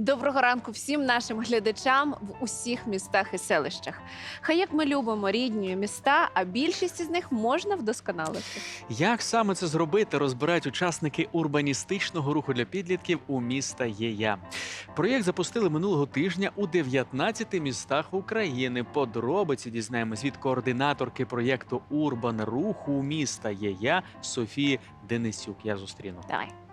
Доброго ранку всім нашим глядачам в усіх містах і селищах. Хай як ми любимо рідні міста, а більшість із них можна вдосконалити. Як саме це зробити, розбирають учасники урбаністичного руху для підлітків у міста ЄЯ. Проєкт запустили минулого тижня у 19 містах України. Подробиці дізнаємось від координаторки проєкту Урбан руху у міста ЄЯ Софії Денисюк. Я зустріну. Давай.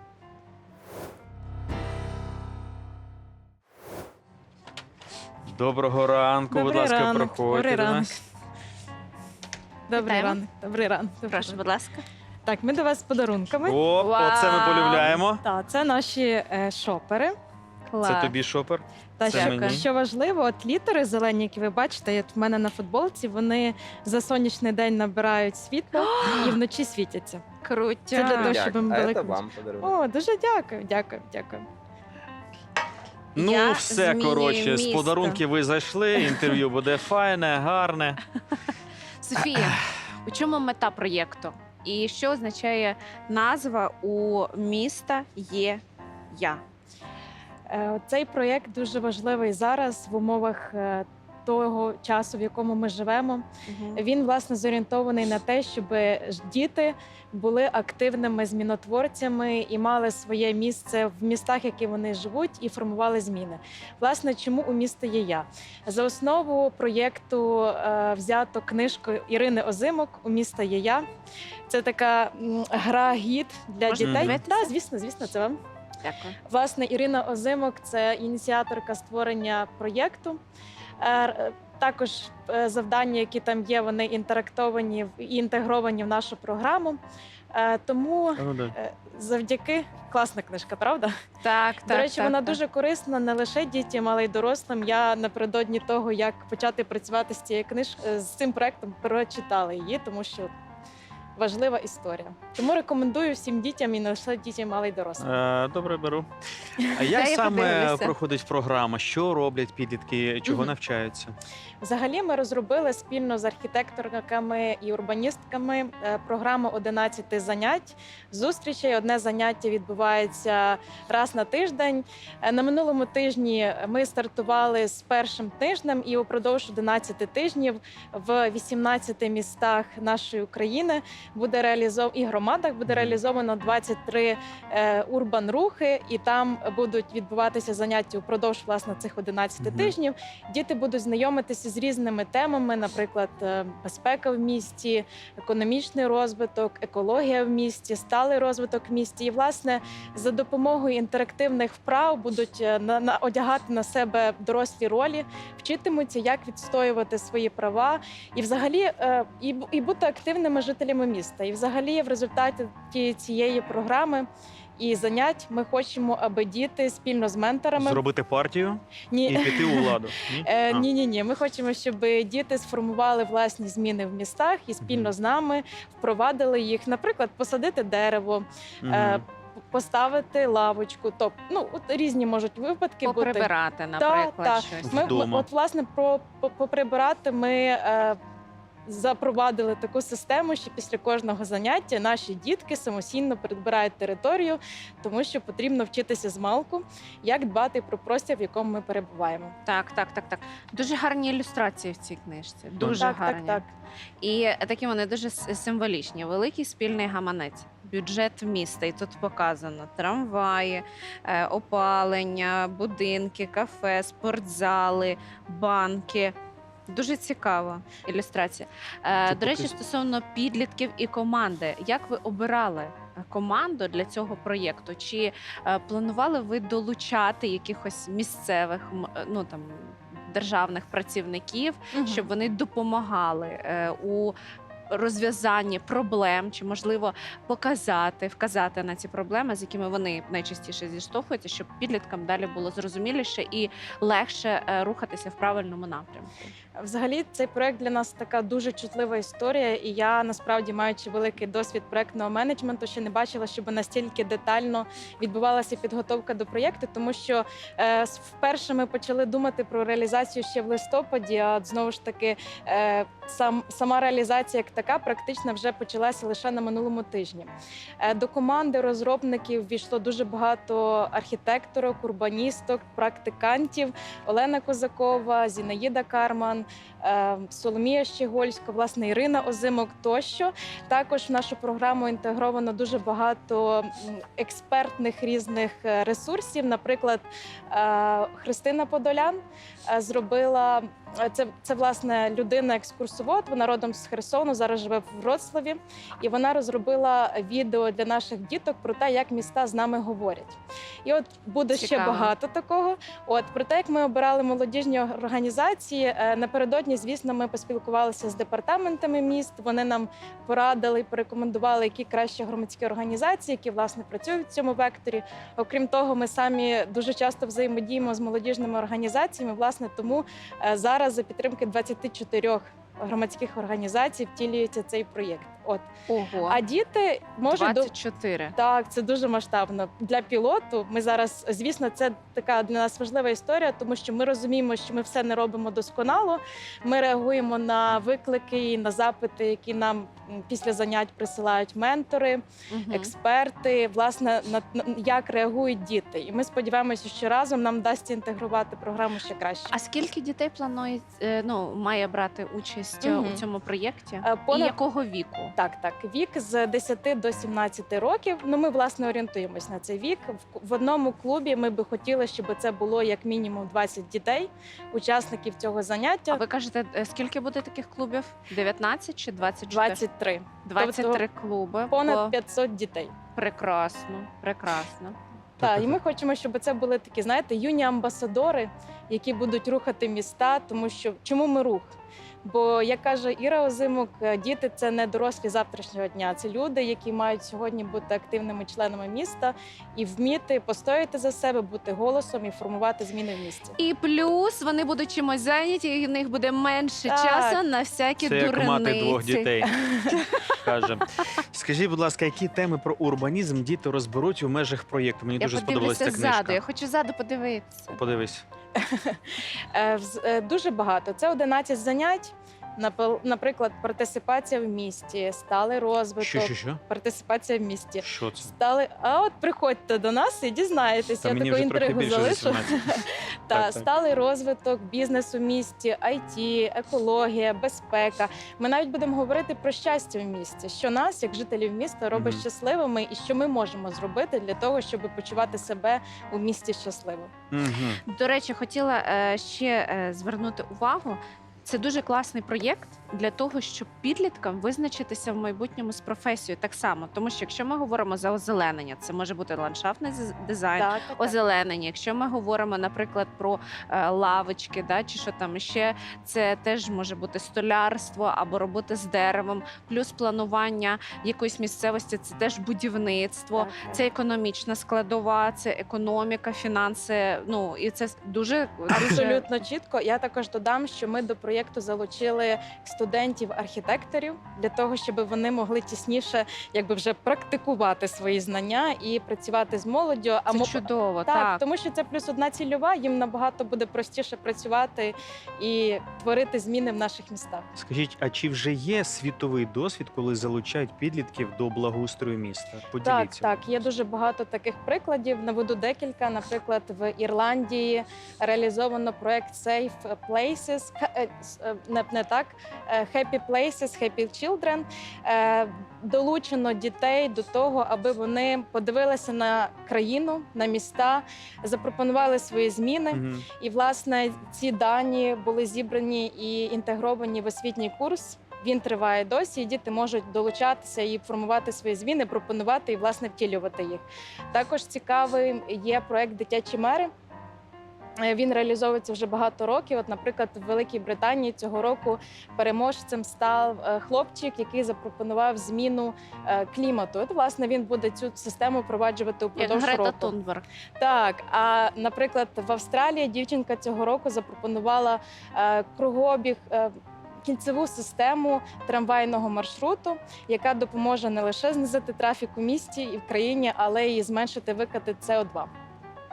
Доброго ранку, будь ласка, ранок, проходьте добрий до ранок. нас. Добрий Вітаємо. ранок. Добрий ранок. Добрий Прошу, ранок. будь ласка. Так, ми до вас з подарунками. О, оце ми полюбляємо. Так, це наші е, шопери. Клас. Це тобі шопер. Та Це що, мені. що важливо, от літери зелені, які ви бачите, от в мене на футболці, вони за сонячний день набирають світло і вночі світяться. Це для того, щоб ми А були це круче. вам подарунок. О, дуже дякую, дякую, дякую. Ну, Я все змінюю коротше, з місто. подарунків ви зайшли. Інтерв'ю буде файне, гарне. Софія, у чому мета проєкту? І що означає назва у міста є я? Е, Цей проєкт дуже важливий зараз в умовах е, того часу, в якому ми живемо. Він власне зорієнтований на те, щоб діти були активними змінотворцями і мали своє місце в містах, які вони живуть, і формували зміни. Власне, чому у місто є я? За основу проєкту е, взято книжку Ірини Озимок У міста є я. Це така гра гід для Можна дітей. Так, звісно, звісно, це вам. Дякую. Власне, Ірина Озимок це ініціаторка створення проєкту. Е, р- Також е, завдання, які там є, вони інтерактовані в- і інтегровані в нашу програму. Е, Тому е, завдяки класна книжка, правда? Так, так. До речі, так, вона так. дуже корисна не лише дітям, але й дорослим. Я напередодні того, як почати працювати з цією книжкою з цим проектом, прочитала її, тому що важлива історія. Тому рекомендую всім дітям і не лише дітям, але й дорослим. Е, Добре, беру. А як я саме подивлюся. проходить програма? Що роблять підлітки? Чого Мгм. навчаються? Взагалі, ми розробили спільно з архітекторками і урбаністками е, програму 11 занять. Зустрічей одне заняття відбувається раз на тиждень. Е, На минулому тижні ми стартували з першим тижнем, і упродовж 11 тижнів в 18 містах нашої України буде реалізовано і громадах буде реалізовано 23 е, урбан рухи, і там будуть відбуватися заняття упродовж власне цих 11 Мгм. тижнів. Діти будуть знайомитися з різними темами, наприклад, е, безпека в місті, економічний розвиток, екологія в місті, сталий розвиток в місті. І власне за допомогою інтерактивних вправ будуть е, на, на одягати на себе дорослі ролі, вчитимуться, як відстоювати свої права, і взагалі е, і, і бути активними жителями міста. І взагалі, в результаті цієї програми. І занять ми хочемо, аби діти спільно з менторами Зробити партію ні, і піти у владу. Ні? Ні, ні, ні. Ми хочемо, щоб діти сформували власні зміни в містах і спільно з нами впровадили їх. Наприклад, посадити дерево, е, поставити лавочку. Тобто, ну от різні можуть випадки бути. Поприбирати, наприклад, та. щось. Ми, ми Вдома. от власне про поприбирати ми. Е, Запровадили таку систему, що після кожного заняття наші дітки самостійно прибирають територію, тому що потрібно вчитися з малку, як дбати про простір, в якому ми перебуваємо. Так, так, так, так. Дуже гарні ілюстрації в цій книжці. Дуже так, гарні. так, так. І такі вони дуже символічні. Великий спільний гаманець, бюджет міста. І тут показано трамваї, е, опалення, будинки, кафе, спортзали, банки. Дуже цікава ілюстрація. Е, Це До речі, стосовно підлітків і команди, як ви обирали е, команду для цього проєкту? Чи е, планували ви долучати якихось місцевих м, е, ну там державних працівників, щоб вони допомагали е, у розв'язанні проблем, чи можливо показати, вказати на ці проблеми, з якими вони найчастіше зіштовхуються, щоб підліткам далі було зрозуміліше і легше е, рухатися в правильному напрямку. Взагалі, цей проект для нас така дуже чутлива історія, і я насправді маючи великий досвід проектного менеджменту, ще не бачила, щоб настільки детально відбувалася підготовка до проєкту, тому що е, вперше ми почали думати про реалізацію ще в листопаді. А знову ж таки, е, сам сама реалізація як така практично вже почалася лише на минулому тижні. Е, До команди розробників війшло дуже багато архітекторок, урбаністок, практикантів. Олена Козакова, Зінаїда Карман, е, Соломія Щегольська, власне Ірина Озимок тощо. Також в нашу програму інтегровано дуже багато експертних різних е, ресурсів. Наприклад, Христина Подолян зробила це, це власне людина-екскурсовод. Вона родом з Херсону, зараз живе в Вроцлаві, і вона розробила відео для наших діток про те, як міста з нами говорять. І от буде ще багато такого. От про те, як ми обирали молодіжні організації. е, Напередодні, звісно, ми поспілкувалися з департаментами міст. Вони нам порадили і порекомендували, які кращі громадські організації, які власне працюють в цьому векторі. Окрім того, ми самі дуже часто взаємодіємо з молодіжними організаціями. Власне, тому е, зараз за підтримки 24 громадських організацій втілюється цей проєкт. От Ого, а діти може до 24. так, це дуже масштабно для пілоту. Ми зараз, звісно, це така для нас важлива історія, тому що ми розуміємо, що ми все не робимо досконало. Ми реагуємо на виклики і на запити, які нам після занять присилають ментори, Мгм. експерти. Власне, на, на як реагують діти. І ми сподіваємося, що разом нам вдасться інтегрувати програму ще краще. А скільки дітей планує е, ну, має брати участь Мгм. у цьому проєкті? Е, І якого віку? Так, так, вік з 10 до 17 років. Ну, ми власне орієнтуємось на цей вік. В, одному клубі ми би хотіли, щоб це було як мінімум 20 дітей, учасників цього заняття. А ви кажете, е, скільки буде таких клубів? 19 чи 24? 23. 23 клуби. Понад 500 дітей. Прекрасно, прекрасно. Так, і ми хочемо, щоб це були такі, знаєте, юні амбасадори, які будуть рухати міста. Тому що чому ми рух? Бо як каже Іра Озимок, е, діти це не дорослі завтрашнього дня. Це люди, які мають сьогодні бути активними членами міста і вміти постояти за себе, бути голосом і формувати зміни в місті. І плюс вони будуть чимось зайняті, і в них буде менше Так. часу на всякі Це як мати двох дітей. Каже. Скажіть, будь ласка, які теми про урбанізм діти розберуть у межах проєкту? Мені Я дуже сподобалася книжка. ззаду. Я хочу ззаду подивитися. Подивись. Е, е, Дуже багато. Це 11 занять. Наприклад, партисипація в місті, стали розвиток, Що, що, що? партисипація в місті. Що це? Стали, а от приходьте до нас і дізнаєтесь. Я таку інтригу залишу. 18. Та Так, так. сталий розвиток, бізнес у місті, IT, екологія, безпека. Ми навіть будемо говорити про щастя в місті, що нас, як жителів міста, робить Мгм. щасливими, і що ми можемо зробити для того, щоб почувати себе у місті щасливо. Мгм. До речі, хотіла е, ще е, звернути увагу. Це дуже класний проєкт для того, щоб підліткам визначитися в майбутньому з професією так само. Тому що якщо ми говоримо за озеленення, це може бути ландшафтний дизайн, Так, так, озеленення. Якщо ми говоримо, наприклад, про е, лавочки, да, чи що там ще, це теж може бути столярство або робота з деревом, плюс планування якоїсь місцевості, це теж будівництво. Так, так. Це економічна складова, це економіка, фінанси. Ну і це дуже дуже чітко. Я також додам, що ми до проєкту залучили студентів-архітекторів для того, щоб вони могли тісніше, якби вже практикувати свої знання і працювати з молоддю. це мо- чудово. так, Так, тому що це плюс одна цільова. Їм набагато буде простіше працювати і творити зміни в наших містах. Скажіть, а чи вже є світовий досвід, коли залучають підлітків до благоустрою міста? Так, Поділіться. так, є дуже багато таких прикладів. Наведу декілька. Наприклад, в Ірландії реалізовано проект Safe Places, е, не, не так, е, Happy Places, Happy Children. Е, Долучено дітей до того, аби вони подивилися на країну, на міста, запропонували свої зміни. Мгм. І власне ці дані були зібрані і інтегровані в освітній курс. Він триває досі, і діти можуть долучатися і формувати свої зміни, пропонувати і власне втілювати їх. Також цікавий є проект Дитячі мери. Е, Він реалізовується вже багато років. От, наприклад, в Великій Британії цього року переможцем став е, хлопчик, який запропонував зміну е, клімату. От, власне, він буде цю систему впроваджувати як упродовж Грета року. Тунберг. Так, а наприклад, в Австралії дівчинка цього року запропонувала кругообіг. Кільцеву систему трамвайного маршруту, яка допоможе не лише знизити трафік у місті і в країні, але й зменшити викати СО2.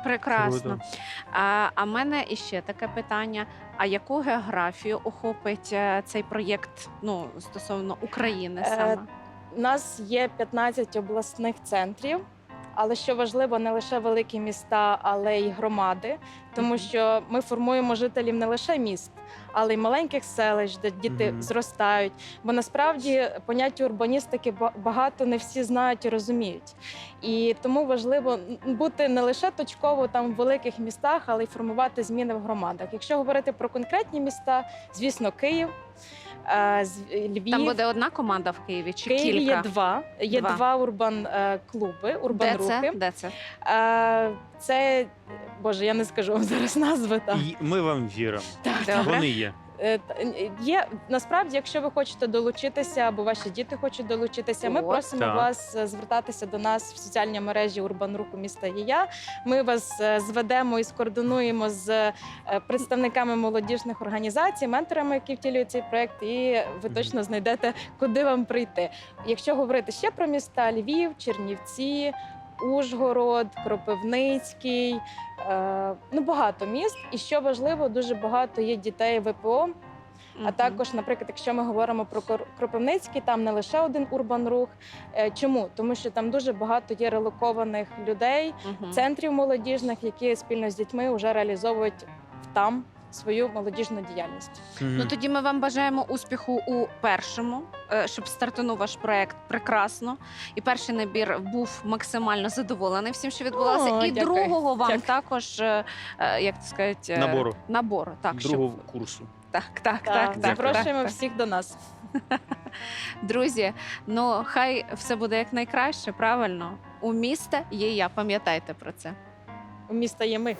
Прекрасно. Круто. А, а мене іще таке питання: а яку географію охопить е, цей проєкт ну, стосовно України Е, саме? У нас є 15 обласних центрів. Але що важливо, не лише великі міста, але й громади, тому що ми формуємо жителів не лише міст, але й маленьких селищ, де діти Мгм. зростають. Бо насправді поняття урбаністики багато не всі знають і розуміють. І тому важливо бути не лише точково там в великих містах, але й формувати зміни в громадах. Якщо говорити про конкретні міста, звісно, Київ, Львів. Там буде одна команда в Києві чи Києві кілька? є два. Є Два. два, урбан е, клуби, урбан Де рухи. це? Де це? Е, це боже, я не скажу вам зараз назви там. І ми вам віримо. Добре. Вони є. Е, е, Є насправді, якщо ви хочете долучитися, або ваші діти хочуть долучитися, ми просимо Так. вас е, звертатися до нас в соціальній мережі Урбан Руху міста Єя. Ми вас зведемо і скоординуємо з представниками молодіжних організацій, менторами, які втілюють цей проект, і ви точно знайдете, куди вам прийти. Якщо говорити ще про міста Львів, Чернівці. Ужгород, Кропивницький, е, ну багато міст. І що важливо, дуже багато є дітей ВПО, а також, наприклад, якщо ми говоримо про Кропивницький, там не лише один урбан рух. Е, Чому? Тому що там дуже багато є релокованих людей, центрів молодіжних, які спільно з дітьми вже реалізовують там свою молодіжну діяльність. Ну тоді ми вам бажаємо успіху у першому, е, щоб стартанув ваш проект прекрасно. І перший набір був максимально задоволений всім, що відбувалося. О, і дякую. другого вам Дякую. також, е, е, як це сказати, е, Набору. набору. Так, Другого щоб... курсу. так, так, Та, так, так, запрошуємо так, так. всіх до нас. Друзі, ну хай все буде як найкраще, правильно. У міста є я, пам'ятайте про це. У міста є ми.